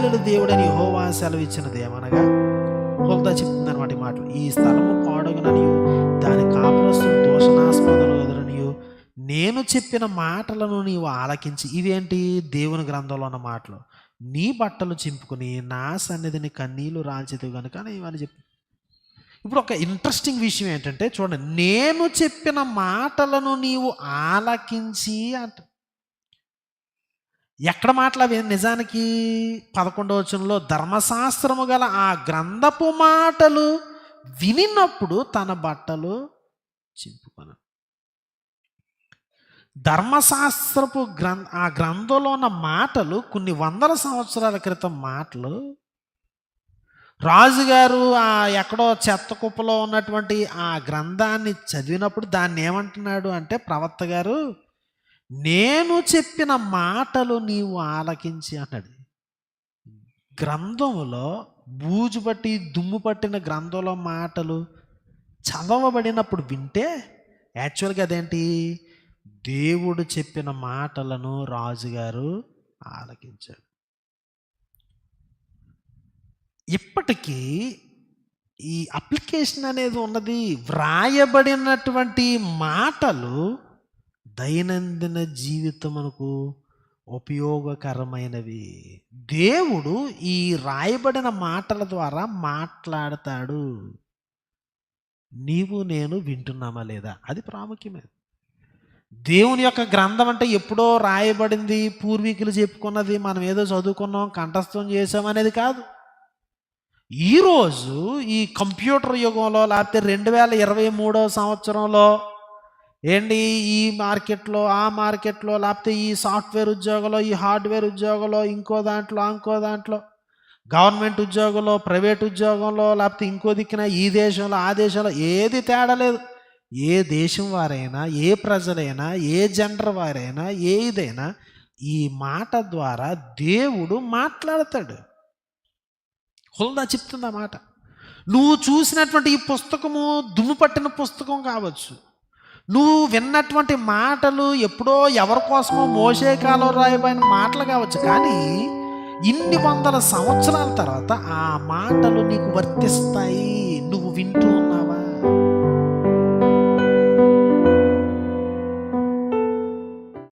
ఇస్రాయేలు దేవుడని హోవా సెలవిచ్చిన దేవనగా ఏమనగా చెప్తుంది అనమాట ఈ మాటలు. ఈ స్థలము పాడుగుననియు దాని కాపురస్తులు దోషణాస్పదలు నేను చెప్పిన మాటలను నీవు ఆలకించి ఇవేంటి? దేవుని గ్రంథంలో ఉన్న మాటలు. నీ బట్టలు చింపుకుని నా సన్నిధిని కన్నీళ్ళు రాల్చేది కనుక అని ఇవన్నీ చెప్పి. ఇప్పుడు ఒక ఇంట్రెస్టింగ్ విషయం ఏంటంటే చూడండి నేను చెప్పిన మాటలను నీవు ఆలకించి అంట ఎక్కడ మాటలు అవి నిజానికి పదకొండవచనంలో ధర్మశాస్త్రము గల ఆ గ్రంథపు మాటలు వినినప్పుడు తన బట్టలు చింపుకొన. ధర్మశాస్త్రపు గ్రంథ ఆ గ్రంథంలో ఉన్న మాటలు కొన్ని వందల సంవత్సరాల క్రితం మాటలు. రాజుగారు ఆ ఎక్కడో చెత్త కుప్పలో ఉన్నటువంటి ఆ గ్రంథాన్ని చదివినప్పుడు దాన్ని ఏమంటున్నాడు అంటే ప్రవక్త గారు నేను చెప్పిన మాటలు నీవు ఆలకించి అన్నాడు గ్రంథంలో బూజు పట్టి దుమ్ము పట్టిన గ్రంథంలో మాటలు చదవబడినప్పుడు వింటే యాక్చువల్గా అదేంటి? దేవుడు చెప్పిన మాటలను రాజుగారు ఆలకించాడు ఇప్పటికీ ఈ అప్లికేషన్ అనేది ఉన్నది. వ్రాయబడినటువంటి మాటలు దైనందిన జీవితమునకు ఉపయోగకరమైనవి. దేవుడు ఈ రాయబడిన మాటల ద్వారా మాట్లాడతాడు. నీవు నేను వింటున్నామా లేదా? అది ప్రాముఖ్యమే. దేవుని యొక్క గ్రంథం అంటే ఎప్పుడో రాయబడింది పూర్వీకులు చెప్పుకున్నది మనం ఏదో చదువుకున్నాం కంఠస్థం చేసాం అనేది కాదు. ఈరోజు ఈ కంప్యూటర్ యుగంలో లేకపోతే రెండు వేల ఇరవై మూడో సంవత్సరంలో ఏంటి ఈ మార్కెట్లో ఆ మార్కెట్లో లేకపోతే ఈ సాఫ్ట్వేర్ ఉద్యోగంలో ఈ హార్డ్వేర్ ఉద్యోగంలో ఇంకో దాంట్లో ఇంకో దాంట్లో? గవర్నమెంట్ ఉద్యోగంలో ప్రైవేట్ ఉద్యోగంలో లేకపోతే ఇంకో దిక్కున ఈ దేశంలో ఆ దేశంలో ఏది తేడా లేదు. ఏ దేశం వారైనా ఏ ప్రజలైనా ఏ జెండర్ వారైనా ఏ ఇదైనా ఈ మాట ద్వారా దేవుడు మాట్లాడతాడు. హుల్దా చెప్తుంది ఆ మాట. నువ్వు చూసినటువంటి ఈ పుస్తకము దుమ్ము పట్టిన పుస్తకం కావచ్చు. నువ్వు విన్నటువంటి మాటలు ఎప్పుడో ఎవరి కోసమో మోసే కాలం రాయబోయిన మాటలు కావచ్చు కానీ ఇన్ని వందల సంవత్సరాల తర్వాత ఆ మాటలు నీకు వర్తిస్తాయి నువ్వు వింటూ